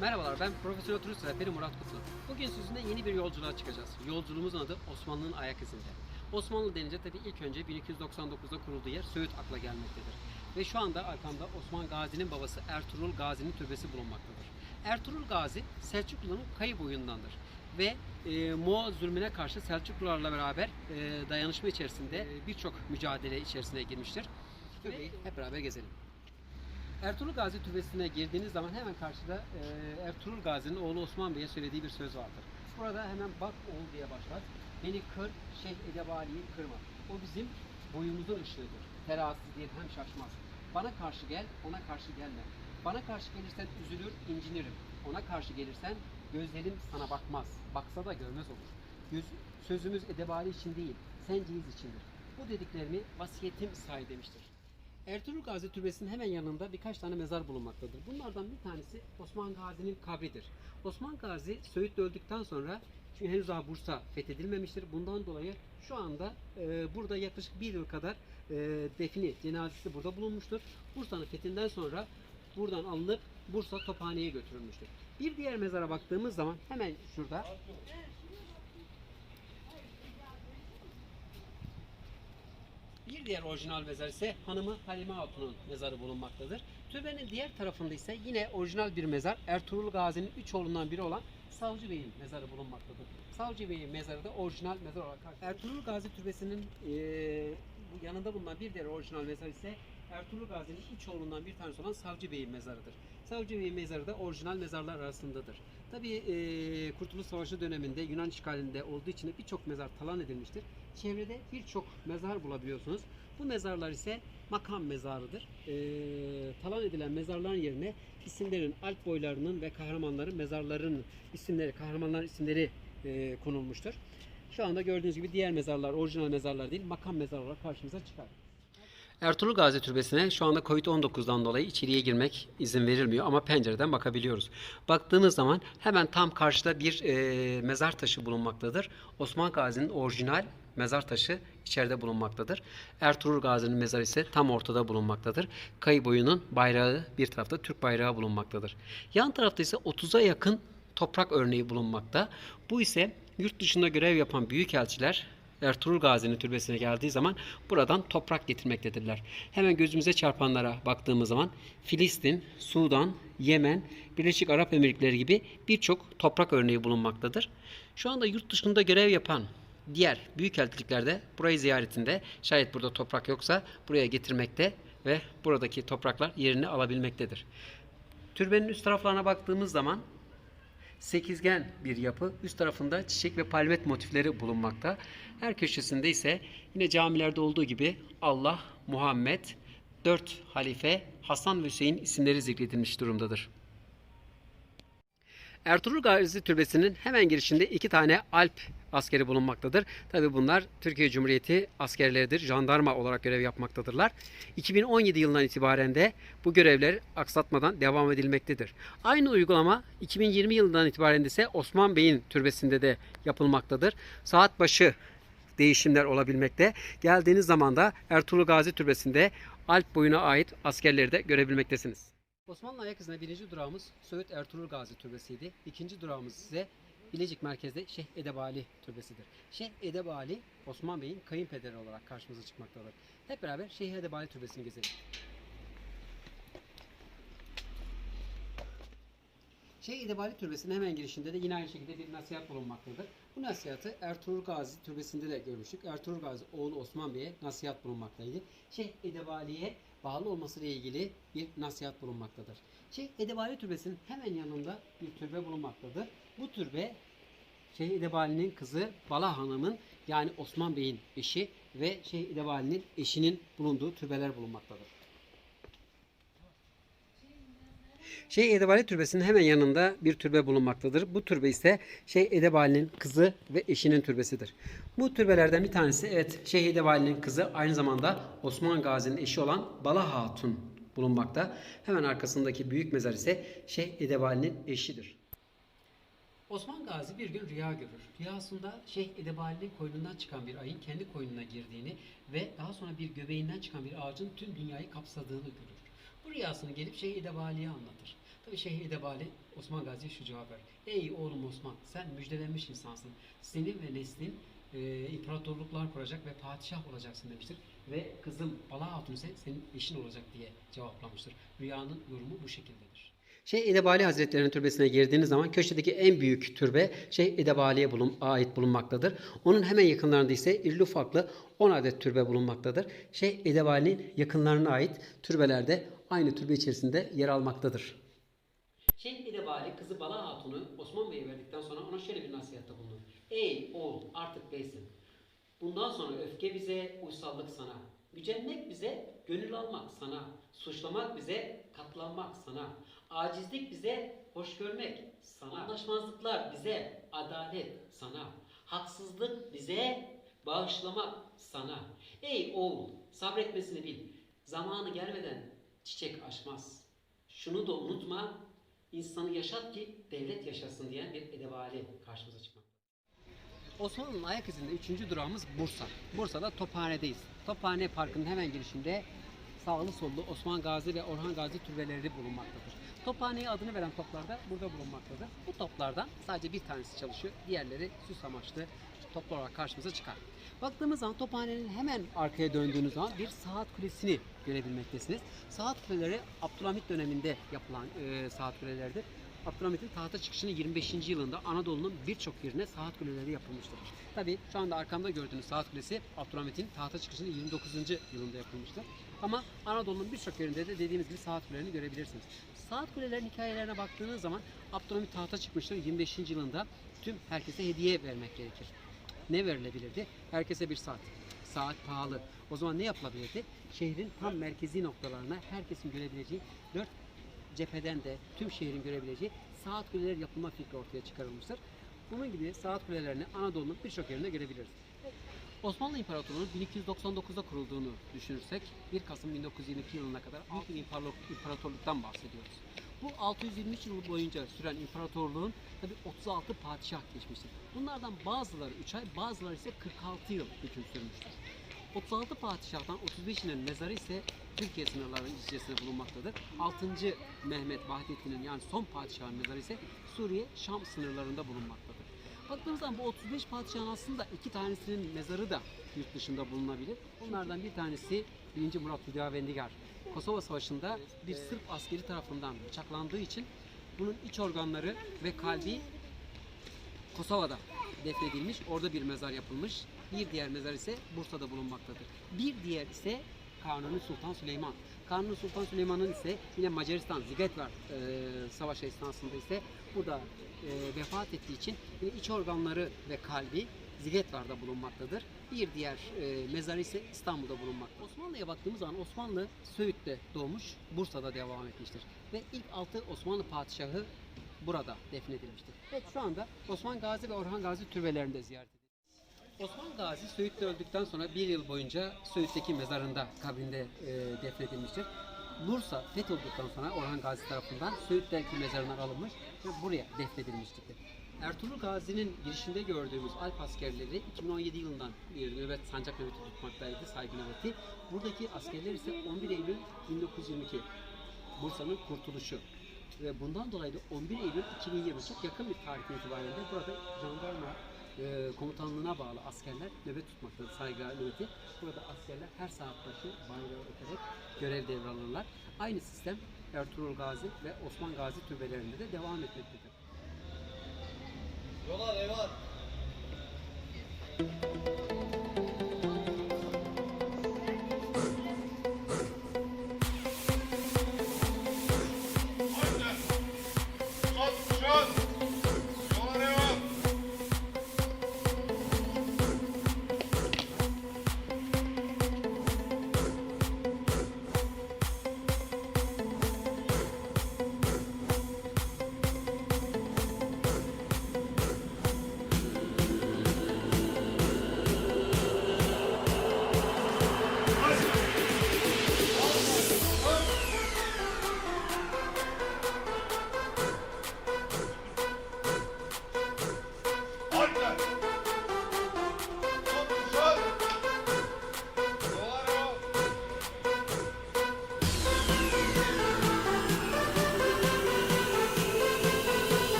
Merhabalar ben Profesör Turist Rehberi Murat Kutlu. Bugün sizinle yeni bir yolculuğa çıkacağız. Yolculuğumuzun adı Osmanlı'nın ayak izinde. Osmanlı denince tabii ilk önce 1299'da kurulduğu yer Söğüt akla gelmektedir. Ve şu anda arkamda Osman Gazi'nin babası Ertuğrul Gazi'nin türbesi bulunmaktadır. Ertuğrul Gazi Selçuklu'nun kayı boyundandır. Ve e, Moğol zulmüne karşı Selçuklularla beraber e, dayanışma içerisinde e, birçok mücadele içerisine girmiştir. Türbeyi hep beraber gezelim. Ertuğrul Gazi Türbesi'ne girdiğiniz zaman hemen karşıda e, Ertuğrul Gazi'nin oğlu Osman Bey'e söylediği bir söz vardır. Burada hemen bak oğul diye başlar. Beni kır, Şeyh Edebali'yi kırma. O bizim boyumuzun ışığıdır. Terazisi değil hem şaşmaz. Bana karşı gel, ona karşı gelme. Bana karşı gelirsen üzülür, incinirim. Ona karşı gelirsen gözlerim sana bakmaz. Baksa da görmez olur. Göz, sözümüz Edebali için değil, senciyiz içindir. Bu dediklerimi vasiyetim say demiştir. Ertuğrul Gazi Türbesi'nin hemen yanında birkaç tane mezar bulunmaktadır. Bunlardan bir tanesi Osman Gazi'nin kabridir. Osman Gazi Söğüt'te öldükten sonra çünkü henüz daha Bursa fethedilmemiştir. Bundan dolayı şu anda e, burada yaklaşık bir yıl kadar e, defini, cenazesi burada bulunmuştur. Bursa'nın fethinden sonra buradan alınıp Bursa Tophane'ye götürülmüştür. Bir diğer mezara baktığımız zaman hemen şurada Bir diğer orijinal mezar ise hanımı Halime Hatun'un mezarı bulunmaktadır. Türbenin diğer tarafında ise yine orijinal bir mezar Ertuğrul Gazi'nin üç oğlundan biri olan Savcı Bey'in mezarı bulunmaktadır. Savcı Bey'in mezarı da orijinal mezar olarak karşılanır. Ertuğrul Gazi Türbesi'nin bu yanında bulunan bir diğer orijinal mezar ise Ertuğrul Gazi'nin üç oğlundan bir tanesi olan Savcı Bey'in mezarıdır. Savcı Bey'in mezarı da orijinal mezarlar arasındadır. Tabii eee Kurtuluş Savaşı döneminde Yunan işgalinde olduğu için birçok mezar talan edilmiştir. Çevrede birçok mezar bulabiliyorsunuz. Bu mezarlar ise makam mezarıdır. Eee talan edilen mezarların yerine isimlerin, alp boylarının ve kahramanların mezarların isimleri, kahramanların isimleri eee, konulmuştur. Şu anda gördüğünüz gibi diğer mezarlar orijinal mezarlar değil, makam mezar olarak karşımıza çıkar. Ertuğrul Gazi Türbesi'ne şu anda Covid-19'dan dolayı içeriye girmek izin verilmiyor ama pencereden bakabiliyoruz. Baktığımız zaman hemen tam karşıda bir e, mezar taşı bulunmaktadır. Osman Gazi'nin orijinal mezar taşı içeride bulunmaktadır. Ertuğrul Gazi'nin mezarı ise tam ortada bulunmaktadır. Kayı boyunun bayrağı bir tarafta Türk bayrağı bulunmaktadır. Yan tarafta ise 30'a yakın toprak örneği bulunmakta. Bu ise yurt dışında görev yapan büyükelçiler Ertuğrul Gazi'nin türbesine geldiği zaman buradan toprak getirmektedirler. Hemen gözümüze çarpanlara baktığımız zaman Filistin, Sudan, Yemen, Birleşik Arap Emirlikleri gibi birçok toprak örneği bulunmaktadır. Şu anda yurt dışında görev yapan diğer büyükelçilikler de burayı ziyaretinde şayet burada toprak yoksa buraya getirmekte ve buradaki topraklar yerini alabilmektedir. Türbenin üst taraflarına baktığımız zaman sekizgen bir yapı. Üst tarafında çiçek ve palmet motifleri bulunmakta. Her köşesinde ise yine camilerde olduğu gibi Allah, Muhammed, dört halife, Hasan ve Hüseyin isimleri zikredilmiş durumdadır. Ertuğrul Gazi Türbesi'nin hemen girişinde iki tane Alp askeri bulunmaktadır. Tabi bunlar Türkiye Cumhuriyeti askerleridir. Jandarma olarak görev yapmaktadırlar. 2017 yılından itibaren de bu görevler aksatmadan devam edilmektedir. Aynı uygulama 2020 yılından itibaren ise Osman Bey'in türbesinde de yapılmaktadır. Saat başı değişimler olabilmekte. Geldiğiniz zaman da Ertuğrul Gazi Türbesi'nde Alp boyuna ait askerleri de görebilmektesiniz. Osmanlı ayak izine birinci durağımız Söğüt Ertuğrul Gazi Türbesi'ydi. İkinci durağımız ise Bilecik merkezde Şeyh Edebali Türbesi'dir. Şeyh Edebali Osman Bey'in kayınpederi olarak karşımıza çıkmaktadır. Hep beraber Şeyh Edebali Türbesi'ni gezelim. Şeyh Edebali Türbesi'nin hemen girişinde de yine aynı şekilde bir nasihat bulunmaktadır. Bu nasihatı Ertuğrul Gazi Türbesi'nde de görmüştük. Ertuğrul Gazi oğlu Osman Bey'e nasihat bulunmaktaydı. Şeyh Edebali'ye bağlı olması ile ilgili bir nasihat bulunmaktadır. Şeyh Edebali Türbesi'nin hemen yanında bir türbe bulunmaktadır. Bu türbe Şeyh Edebali'nin kızı Bala Hanım'ın yani Osman Bey'in eşi ve Şeyh Edebali'nin eşinin bulunduğu türbeler bulunmaktadır. Şeyh Edebali Türbesi'nin hemen yanında bir türbe bulunmaktadır. Bu türbe ise Şeyh Edebali'nin kızı ve eşinin türbesidir. Bu türbelerden bir tanesi evet Şeyh Edebali'nin kızı aynı zamanda Osman Gazi'nin eşi olan Bala Hatun bulunmakta. Hemen arkasındaki büyük mezar ise Şeyh Edebali'nin eşidir. Osman Gazi bir gün rüya görür. Rüyasında Şeyh Edebali'nin koynundan çıkan bir ayın kendi koynuna girdiğini ve daha sonra bir göbeğinden çıkan bir ağacın tüm dünyayı kapsadığını görür. Bu rüyasını gelip Şeyh Edebali'ye anlatır. Şeyh Edebali Osman Gazi şu cevap ver. Ey oğlum Osman sen müjdelenmiş insansın. Senin ve neslin e, imparatorluklar kuracak ve padişah olacaksın demiştir. Ve kızım Bala Hatun ise senin eşin olacak diye cevaplamıştır. Rüyanın yorumu bu şekildedir. Şeyh Edebali Hazretleri'nin türbesine girdiğiniz zaman köşedeki en büyük türbe Şeyh Edebali'ye bulun, ait bulunmaktadır. Onun hemen yakınlarında ise irili ufaklı 10 adet türbe bulunmaktadır. Şeyh Edebali'nin yakınlarına ait türbelerde aynı türbe içerisinde yer almaktadır. Şeyh Edebali kızı Bala Hatun'u Osman Bey'e verdikten sonra ona şöyle bir nasihatte bulundu. Ey oğul artık beysin. Bundan sonra öfke bize, uysallık sana. Gücenmek bize, gönül almak sana. Suçlamak bize, katlanmak sana. Acizlik bize, hoş görmek sana. Anlaşmazlıklar bize, adalet sana. Haksızlık bize, bağışlamak sana. Ey oğul sabretmesini bil. Zamanı gelmeden çiçek açmaz. Şunu da unutma, insanı yaşat ki devlet yaşasın diyen bir edebali karşımıza çıkmak. Osmanlı'nın ayak izinde üçüncü durağımız Bursa. Bursa'da Tophane'deyiz. Tophane Parkı'nın hemen girişinde sağlı sollu Osman Gazi ve Orhan Gazi türbeleri bulunmaktadır. Tophane'ye adını veren toplar da burada bulunmaktadır. Bu toplardan sadece bir tanesi çalışıyor. Diğerleri süs amaçlı toplar olarak karşımıza çıkar. Baktığımız zaman Tophane'nin hemen arkaya döndüğünüz zaman bir saat kulesini görebilmektesiniz. Saat kuleleri Abdülhamit döneminde yapılan e, saat kuleleridir. Abdülhamit'in tahta çıkışının 25. yılında Anadolu'nun birçok yerine saat kuleleri yapılmıştır. Tabi şu anda arkamda gördüğünüz saat kulesi Abdülhamit'in tahta çıkışının 29. yılında yapılmıştır. Ama Anadolu'nun birçok yerinde de dediğimiz gibi saat kulelerini görebilirsiniz. Saat kulelerin hikayelerine baktığınız zaman Abdülhamit tahta çıkmıştır 25. yılında tüm herkese hediye vermek gerekir. Ne verilebilirdi? Herkese bir saat. Saat pahalı. O zaman ne yapılabilirdi? Şehrin tam merkezi noktalarına herkesin görebileceği dört cepheden de tüm şehrin görebileceği saat kuleleri yapılma fikri ortaya çıkarılmıştır. Bunun gibi saat kulelerini Anadolu'nun birçok yerinde görebiliriz. Osmanlı İmparatorluğu'nun 1299'da kurulduğunu düşünürsek 1 Kasım 1922 yılına kadar büyük bir imparatorluk- imparatorluktan bahsediyoruz. Bu 623 yıl boyunca süren imparatorluğun tabi 36 padişah geçmiştir. Bunlardan bazıları 3 ay, bazıları ise 46 yıl hüküm sürmüştür. 36 padişahtan 35'inin mezarı ise Türkiye sınırlarının içerisinde bulunmaktadır. 6. Mehmet Vahdettin'in yani son padişahın mezarı ise Suriye, Şam sınırlarında bulunmaktadır. Baktığımız zaman bu 35 padişahın aslında iki tanesinin mezarı da yurt dışında bulunabilir. Bunlardan bir tanesi 1. Murat Hüdavendigar. Kosova Savaşı'nda bir Sırp askeri tarafından bıçaklandığı için bunun iç organları ve kalbi Kosova'da defnedilmiş. Orada bir mezar yapılmış. Bir diğer mezar ise Bursa'da bulunmaktadır. Bir diğer ise Kanuni Sultan Süleyman. Kanuni Sultan Süleyman'ın ise yine Macaristan Zigetvar e, savaşı esnasında ise burada e, vefat ettiği için yine iç organları ve kalbi Zigetvar'da bulunmaktadır. Bir diğer e, mezarı ise İstanbul'da bulunmaktadır. Osmanlı'ya baktığımız zaman Osmanlı Söğüt'te doğmuş, Bursa'da devam etmiştir. Ve ilk altı Osmanlı padişahı burada defnedilmiştir. Evet şu anda Osman Gazi ve Orhan Gazi türbelerinde ziyaret ediyoruz. Osman Gazi Söğüt'te öldükten sonra bir yıl boyunca Söğüt'teki mezarında kabrinde e, defnedilmiştir. Bursa fethedildikten sonra Orhan Gazi tarafından Söğüt'teki mezarından alınmış ve buraya defnedilmiştir. Ertuğrul Gazi'nin girişinde gördüğümüz Alp askerleri 2017 yılından bir nöbet sancak nöbeti tutmaktaydı, saygı nöbeti. Buradaki askerler ise 11 Eylül 1922 Bursa'nın kurtuluşu. Ve bundan dolayı da 11 Eylül 2020 çok yakın bir tarihten itibaren de burada jandarma e, komutanlığına bağlı askerler nöbet tutmaktadır, saygı nöbeti. Burada askerler her saat başı bayrağı öterek görev devralırlar. Aynı sistem Ertuğrul Gazi ve Osman Gazi türbelerinde de devam etmektedir. Yol al Evan.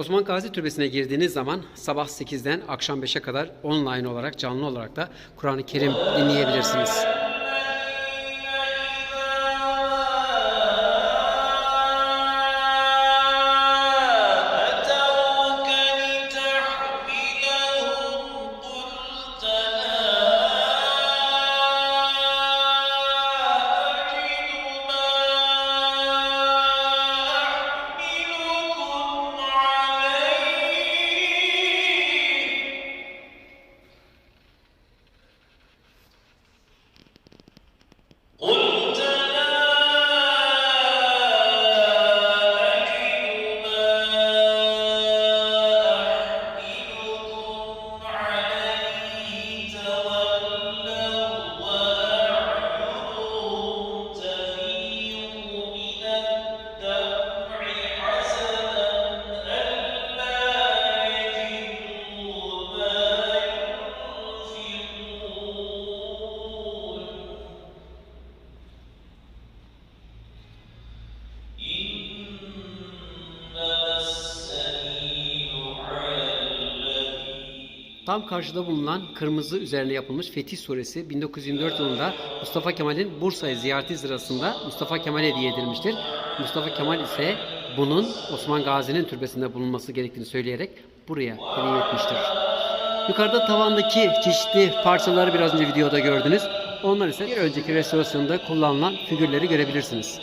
Osman Gazi Türbesi'ne girdiğiniz zaman sabah 8'den akşam 5'e kadar online olarak canlı olarak da Kur'an-ı Kerim dinleyebilirsiniz. Tam karşıda bulunan kırmızı üzerine yapılmış Fetih Suresi 1924 yılında Mustafa Kemal'in Bursa'yı ziyareti sırasında Mustafa Kemal'e hediye edilmiştir. Mustafa Kemal ise bunun Osman Gazi'nin türbesinde bulunması gerektiğini söyleyerek buraya hediye etmiştir. Yukarıda tavandaki çeşitli parçaları biraz önce videoda gördünüz. Onlar ise bir önceki restorasyonda kullanılan figürleri görebilirsiniz.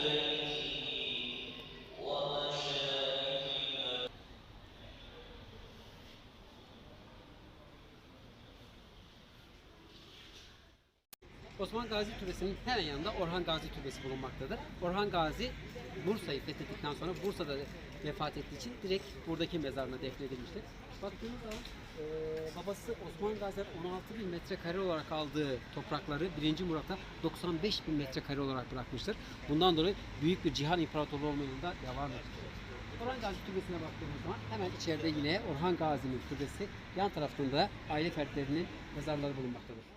Osman Gazi Türbesi'nin hemen yanında Orhan Gazi Türbesi bulunmaktadır. Orhan Gazi Bursa'yı fethettikten sonra Bursa'da vefat ettiği için direkt buradaki mezarına defnedilmiştir. Baktığımız zaman eee, babası Osman Gazi 16 bin metrekare olarak aldığı toprakları 1. Murat'a 95 bin metrekare olarak bırakmıştır. Bundan dolayı büyük bir cihan imparatorluğu olma yolunda devam etmiştir. Orhan Gazi Türbesi'ne baktığımız zaman hemen içeride yine Orhan Gazi'nin türbesi yan tarafında aile fertlerinin mezarları bulunmaktadır.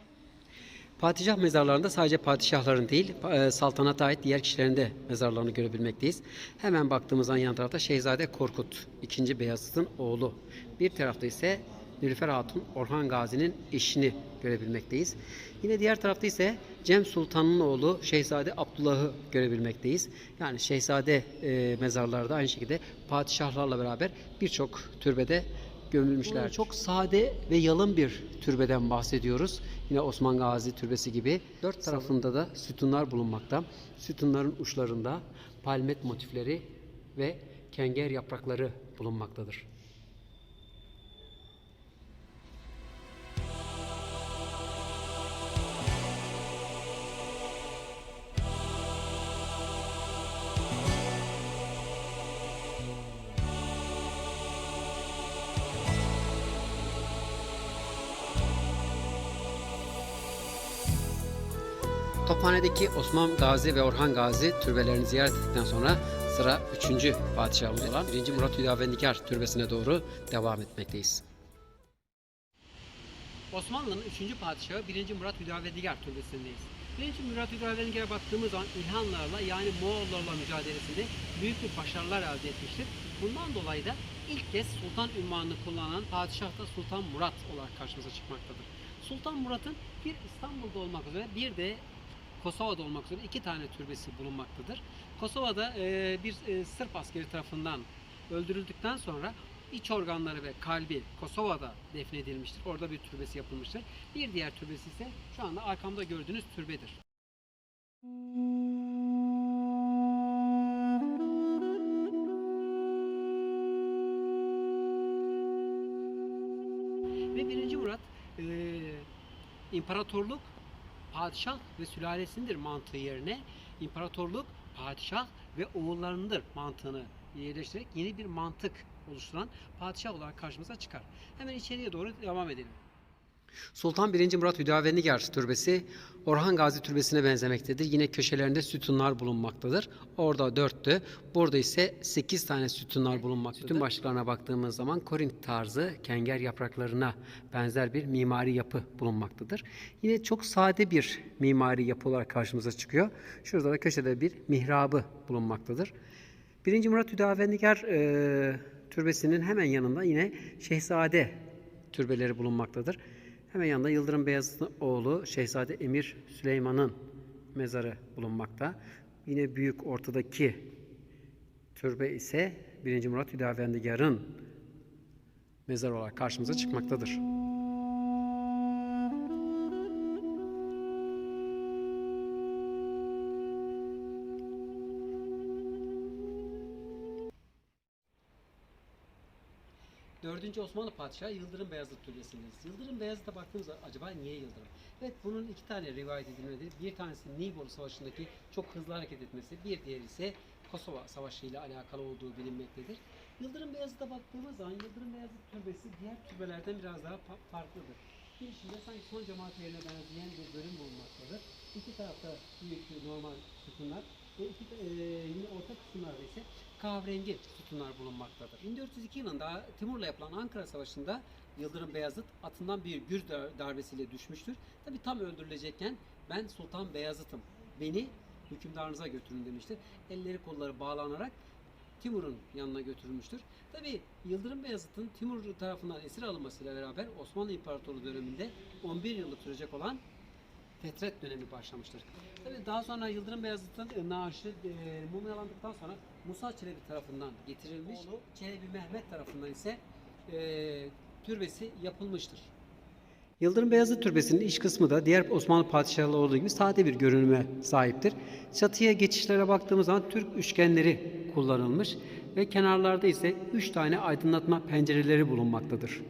Padişah mezarlarında sadece padişahların değil, e, saltanata ait diğer kişilerin de mezarlarını görebilmekteyiz. Hemen baktığımız zaman yan tarafta Şehzade Korkut, 2. Beyazıt'ın oğlu. Bir tarafta ise Nilüfer Hatun, Orhan Gazi'nin eşini görebilmekteyiz. Yine diğer tarafta ise Cem Sultan'ın oğlu Şehzade Abdullah'ı görebilmekteyiz. Yani Şehzade e, mezarlarda aynı şekilde padişahlarla beraber birçok türbede gömülmüşler. Çok sade ve yalın bir türbeden bahsediyoruz. Yine Osman Gazi Türbesi gibi. Dört tarafında da sütunlar bulunmakta. Sütunların uçlarında palmet motifleri ve kenger yaprakları bulunmaktadır. Tophane'deki Osman Gazi ve Orhan Gazi türbelerini ziyaret ettikten sonra sıra 3. padişahımız olan 1. Murat Hüdavendigar türbesine doğru devam etmekteyiz. Osmanlı'nın 3. padişahı 1. Murat Hüdavendigar türbesindeyiz. 1. Murat Hüdavendigar'a baktığımız zaman İlhanlarla yani Moğollarla mücadelesinde büyük bir başarılar elde etmiştir. Bundan dolayı da ilk kez sultan ünvanını kullanan padişah da Sultan Murat olarak karşımıza çıkmaktadır. Sultan Murat'ın bir İstanbul'da olmak üzere bir de Kosova'da olmak üzere iki tane türbesi bulunmaktadır. Kosova'da e, bir e, Sırp askeri tarafından öldürüldükten sonra iç organları ve kalbi Kosova'da defnedilmiştir. Orada bir türbesi yapılmıştır. Bir diğer türbesi ise şu anda arkamda gördüğünüz türbedir. Ve 1. Murat e, imparatorluk padişah ve sülalesindir mantığı yerine imparatorluk padişah ve oğullarındır mantığını yerleştirerek yeni bir mantık oluşturan padişah olarak karşımıza çıkar. Hemen içeriye doğru devam edelim. Sultan 1. Murat Hüdavendigar Türbesi Orhan Gazi Türbesi'ne benzemektedir. Yine köşelerinde sütunlar bulunmaktadır. Orada dörttü. Burada ise 8 tane sütunlar bulunmaktadır. Sütun başlıklarına baktığımız zaman Korint tarzı kenger yapraklarına benzer bir mimari yapı bulunmaktadır. Yine çok sade bir mimari yapı olarak karşımıza çıkıyor. Şurada da köşede bir mihrabı bulunmaktadır. 1. Murat Hüdavendigar e, Türbesinin hemen yanında yine Şehzade türbeleri bulunmaktadır. Hemen yanında Yıldırım Beyazıt'ın oğlu Şehzade Emir Süleyman'ın mezarı bulunmakta. Yine büyük ortadaki türbe ise 1. Murat Hüdavendigar'ın mezarı olarak karşımıza çıkmaktadır. Dördüncü Osmanlı Padişahı Yıldırım Beyazıt Türbesi'ndeyiz. Yıldırım Beyazıt'a baktığımızda acaba niye Yıldırım? Evet bunun iki tane rivayet edilmelidir. Bir tanesi Nibolu Savaşı'ndaki çok hızlı hareket etmesi, bir diğeri ise Kosova Savaşı ile alakalı olduğu bilinmektedir. Yıldırım Beyazıt'a baktığımız zaman Yıldırım Beyazıt Türbesi diğer türbelerden biraz daha fa- farklıdır. Girişinde sanki son cemaat yerine benzeyen bir bölüm bulunmaktadır. İki tarafta büyük normal sütunlar ve iki, e, yine orta kısımlarda ise kahverengi sütunlar bulunmaktadır. 1402 yılında Timur'la yapılan Ankara Savaşı'nda Yıldırım Beyazıt atından bir gür dar- darbesiyle düşmüştür. Tabi tam öldürülecekken ben Sultan Beyazıt'ım. Beni hükümdarınıza götürün demiştir. Elleri kolları bağlanarak Timur'un yanına götürülmüştür. Tabi Yıldırım Beyazıt'ın Timur tarafından esir alınmasıyla beraber Osmanlı İmparatorluğu döneminde 11 yıllık sürecek olan Fetret dönemi başlamıştır. Tabii daha sonra Yıldırım Beyazıt'ın naaşı e, mumyalandıktan sonra Musa Çelebi tarafından getirilmiş. Oğlu Çelebi Mehmet tarafından ise e, türbesi yapılmıştır. Yıldırım Beyazıt Türbesi'nin iç kısmı da diğer Osmanlı padişahları olduğu gibi sade bir görünüme sahiptir. Çatıya geçişlere baktığımız zaman Türk üçgenleri kullanılmış ve kenarlarda ise 3 tane aydınlatma pencereleri bulunmaktadır.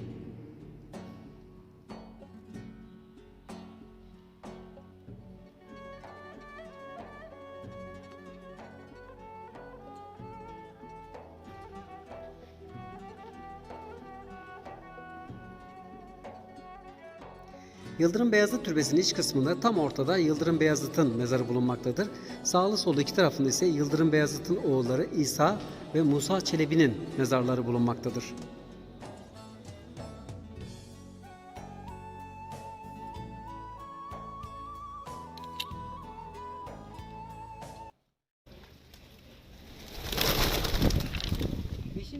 Yıldırım Beyazıt Türbesi'nin iç kısmında tam ortada Yıldırım Beyazıt'ın mezarı bulunmaktadır. Sağlı sollu iki tarafında ise Yıldırım Beyazıt'ın oğulları İsa ve Musa Çelebi'nin mezarları bulunmaktadır.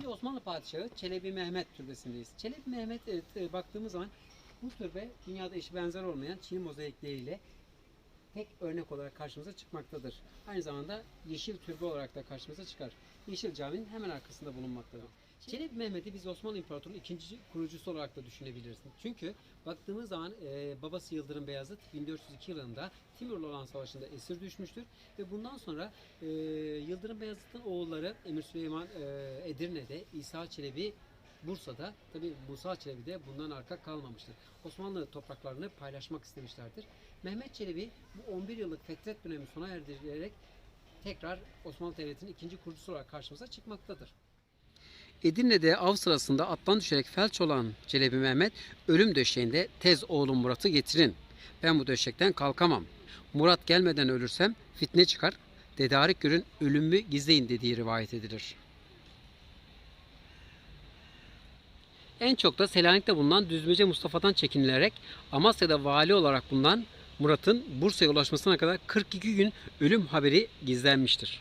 Osmanlı Padişahı Çelebi Mehmet Türbesi'ndeyiz. Çelebi Mehmet e, baktığımız zaman bu türbe dünyada eşi benzer olmayan Çin mozaikleriyle tek örnek olarak karşımıza çıkmaktadır. Aynı zamanda yeşil türbe olarak da karşımıza çıkar. Yeşil Cami'nin hemen arkasında bulunmaktadır. Çelebi Mehmet'i biz Osmanlı İmparatorluğu ikinci kurucusu olarak da düşünebiliriz. Çünkü baktığımız zaman e, babası Yıldırım Beyazıt 1402 yılında Timur'la olan savaşında esir düşmüştür ve bundan sonra e, Yıldırım Beyazıt'ın oğulları Emir Süleyman e, Edirne'de, İsa Çelebi Bursa'da tabi Musa Çelebi de bundan arka kalmamıştır. Osmanlı topraklarını paylaşmak istemişlerdir. Mehmet Çelebi bu 11 yıllık fetret dönemi sona erdirerek tekrar Osmanlı Devleti'nin ikinci kurucusu olarak karşımıza çıkmaktadır. Edirne'de av sırasında attan düşerek felç olan Çelebi Mehmet ölüm döşeğinde tez oğlum Murat'ı getirin. Ben bu döşekten kalkamam. Murat gelmeden ölürsem fitne çıkar. Tedarik görün ölümümü gizleyin dediği rivayet edilir. En çok da Selanik'te bulunan Düzmece Mustafa'dan çekinilerek Amasya'da vali olarak bulunan Murat'ın Bursa'ya ulaşmasına kadar 42 gün ölüm haberi gizlenmiştir.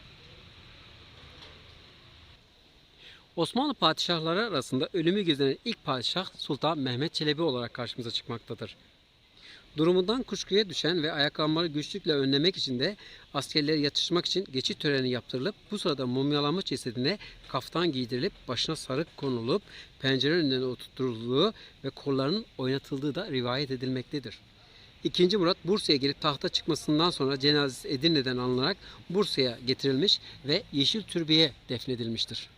Osmanlı padişahları arasında ölümü gizlenen ilk padişah Sultan Mehmet Çelebi olarak karşımıza çıkmaktadır. Durumundan kuşkuya düşen ve ayaklanmaları güçlükle önlemek için de askerleri yatışmak için geçit töreni yaptırılıp bu sırada mumyalanmış cesedine kaftan giydirilip başına sarık konulup pencere önüne oturtulduğu ve kollarının oynatıldığı da rivayet edilmektedir. İkinci Murat Bursa'ya gelip tahta çıkmasından sonra cenazesi Edirne'den alınarak Bursa'ya getirilmiş ve Yeşil Türbe'ye defnedilmiştir.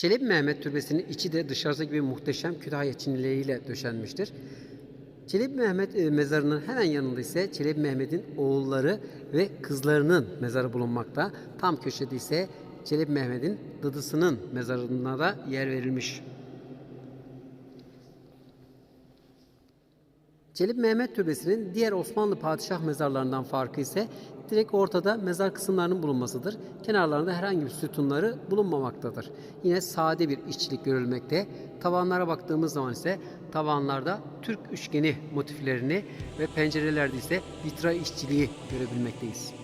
Çelebi Mehmet Türbesi'nin içi de dışarısı gibi muhteşem Kütahya çinileriyle döşenmiştir. Çelebi Mehmet e, mezarının hemen yanında ise Çelebi Mehmet'in oğulları ve kızlarının mezarı bulunmakta. Tam köşede ise Çelebi Mehmet'in dıdısının mezarına da yer verilmiş. Çelebi Mehmet Türbesi'nin diğer Osmanlı padişah mezarlarından farkı ise direkt ortada mezar kısımlarının bulunmasıdır. Kenarlarında herhangi bir sütunları bulunmamaktadır. Yine sade bir işçilik görülmekte. Tavanlara baktığımız zaman ise tavanlarda Türk üçgeni motiflerini ve pencerelerde ise vitra işçiliği görebilmekteyiz.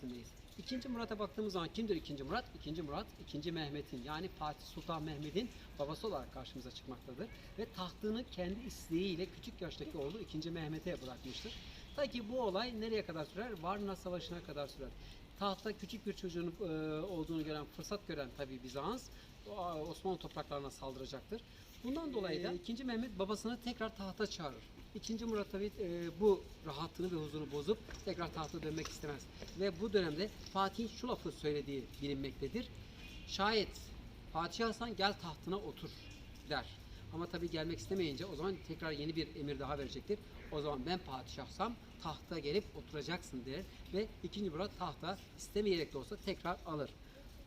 Türbesindeyiz. 2. Murat'a baktığımız zaman kimdir 2. Murat? 2. Murat 2. Mehmet'in yani Fatih Sultan Mehmet'in babası olarak karşımıza çıkmaktadır. Ve tahtını kendi isteğiyle küçük yaştaki oğlu 2. Mehmet'e bırakmıştır. Ta ki bu olay nereye kadar sürer? Varna Savaşı'na kadar sürer. Tahtta küçük bir çocuğun e, olduğunu gören, fırsat gören tabi Bizans Osmanlı topraklarına saldıracaktır. Bundan dolayı da 2. Mehmet babasını tekrar tahta çağırır. İkinci Murat tabi e, bu rahatını ve huzurunu bozup tekrar tahta dönmek istemez. Ve bu dönemde Fatih'in şu lafı söylediği bilinmektedir. Şayet Fatih Hasan gel tahtına otur der. Ama tabi gelmek istemeyince o zaman tekrar yeni bir emir daha verecektir. O zaman ben padişahsam tahta gelip oturacaksın der ve ikinci Murat tahta istemeyerek de olsa tekrar alır.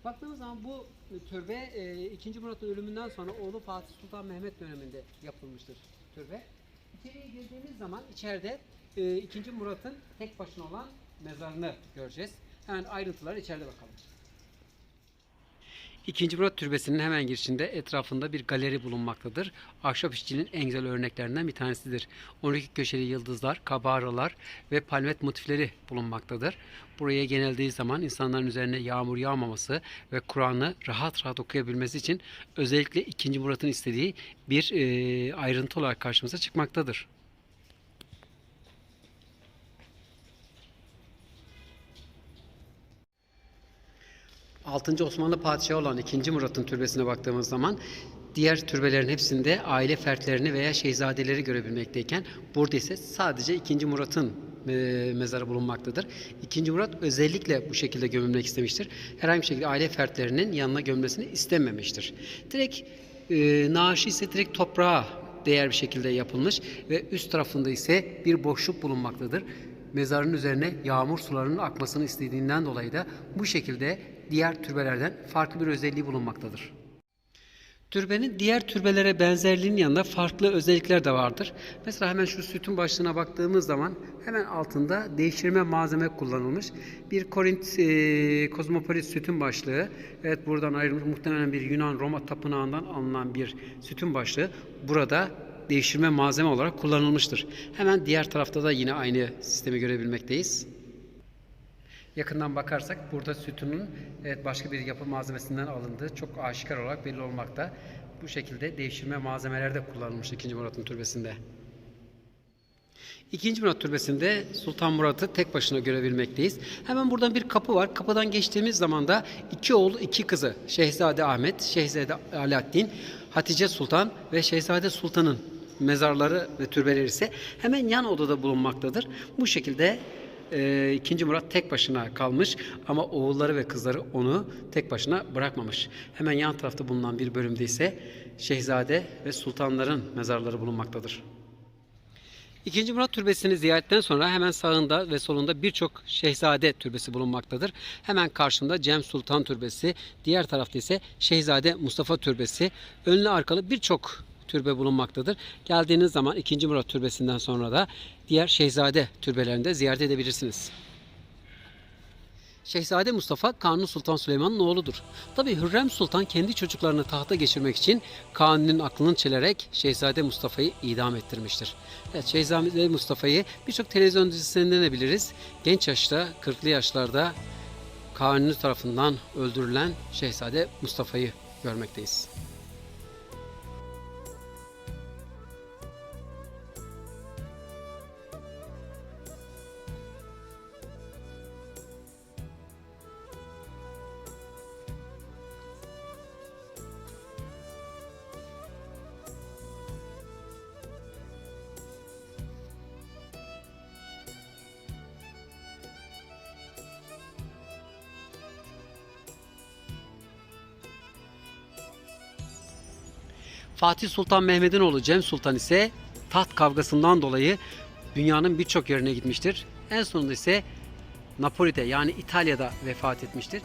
Baktığımız zaman bu türbe e, 2. Murat'ın ölümünden sonra oğlu Fatih Sultan Mehmet döneminde yapılmıştır türbe. İçeriye girdiğimiz zaman içeride e, 2. Murat'ın tek başına olan mezarını göreceğiz. Hemen ayrıntılar içeride bakalım. İkinci Murat Türbesi'nin hemen girişinde etrafında bir galeri bulunmaktadır. Ahşap işçiliğinin en güzel örneklerinden bir tanesidir. 12 köşeli yıldızlar, kabaralar ve palmet motifleri bulunmaktadır. Buraya geneldiği zaman insanların üzerine yağmur yağmaması ve Kur'an'ı rahat rahat okuyabilmesi için özellikle 2. Murat'ın istediği bir ayrıntı olarak karşımıza çıkmaktadır. 6. Osmanlı padişahı olan 2. Murat'ın türbesine baktığımız zaman diğer türbelerin hepsinde aile fertlerini veya şehzadeleri görebilmekteyken burada ise sadece 2. Murat'ın e, mezarı bulunmaktadır. 2. Murat özellikle bu şekilde gömülmek istemiştir. Herhangi bir şekilde aile fertlerinin yanına gömülmesini istememiştir. Direkt e, naaşı ise direkt toprağa değer bir şekilde yapılmış ve üst tarafında ise bir boşluk bulunmaktadır mezarın üzerine yağmur sularının akmasını istediğinden dolayı da bu şekilde diğer türbelerden farklı bir özelliği bulunmaktadır. Türbenin diğer türbelere benzerliğinin yanında farklı özellikler de vardır. Mesela hemen şu sütun başlığına baktığımız zaman hemen altında değiştirme malzeme kullanılmış. Bir Korint e, kozmopolit sütun başlığı. Evet buradan ayrılmış muhtemelen bir Yunan Roma tapınağından alınan bir sütun başlığı. Burada değiştirme malzeme olarak kullanılmıştır. Hemen diğer tarafta da yine aynı sistemi görebilmekteyiz. Yakından bakarsak burada sütunun evet, başka bir yapı malzemesinden alındığı çok aşikar olarak belli olmakta. Bu şekilde değiştirme malzemeler de kullanılmış 2. Murat'ın türbesinde. 2. Murat Türbesi'nde Sultan Murat'ı tek başına görebilmekteyiz. Hemen buradan bir kapı var. Kapıdan geçtiğimiz zaman da iki oğlu, iki kızı Şehzade Ahmet, Şehzade Alaaddin, Hatice Sultan ve Şehzade Sultan'ın mezarları ve türbeleri ise hemen yan odada bulunmaktadır. Bu şekilde e, 2. Murat tek başına kalmış ama oğulları ve kızları onu tek başına bırakmamış. Hemen yan tarafta bulunan bir bölümde ise Şehzade ve Sultanların mezarları bulunmaktadır. İkinci Murat Türbesi'ni ziyaretten sonra hemen sağında ve solunda birçok şehzade türbesi bulunmaktadır. Hemen karşımda Cem Sultan Türbesi, diğer tarafta ise Şehzade Mustafa Türbesi, önlü arkalı birçok türbe bulunmaktadır. Geldiğiniz zaman 2. Murat Türbesi'nden sonra da diğer şehzade türbelerini de ziyaret edebilirsiniz. Şehzade Mustafa Kanuni Sultan Süleyman'ın oğludur. Tabi Hürrem Sultan kendi çocuklarını tahta geçirmek için Kanuni'nin aklını çelerek Şehzade Mustafa'yı idam ettirmiştir. Evet, Şehzade Mustafa'yı birçok televizyon dizisinden de biliriz. Genç yaşta, 40'lı yaşlarda Kanuni tarafından öldürülen Şehzade Mustafa'yı görmekteyiz. Fatih Sultan Mehmet'in oğlu Cem Sultan ise taht kavgasından dolayı dünyanın birçok yerine gitmiştir. En sonunda ise Napoli'de yani İtalya'da vefat etmiştir.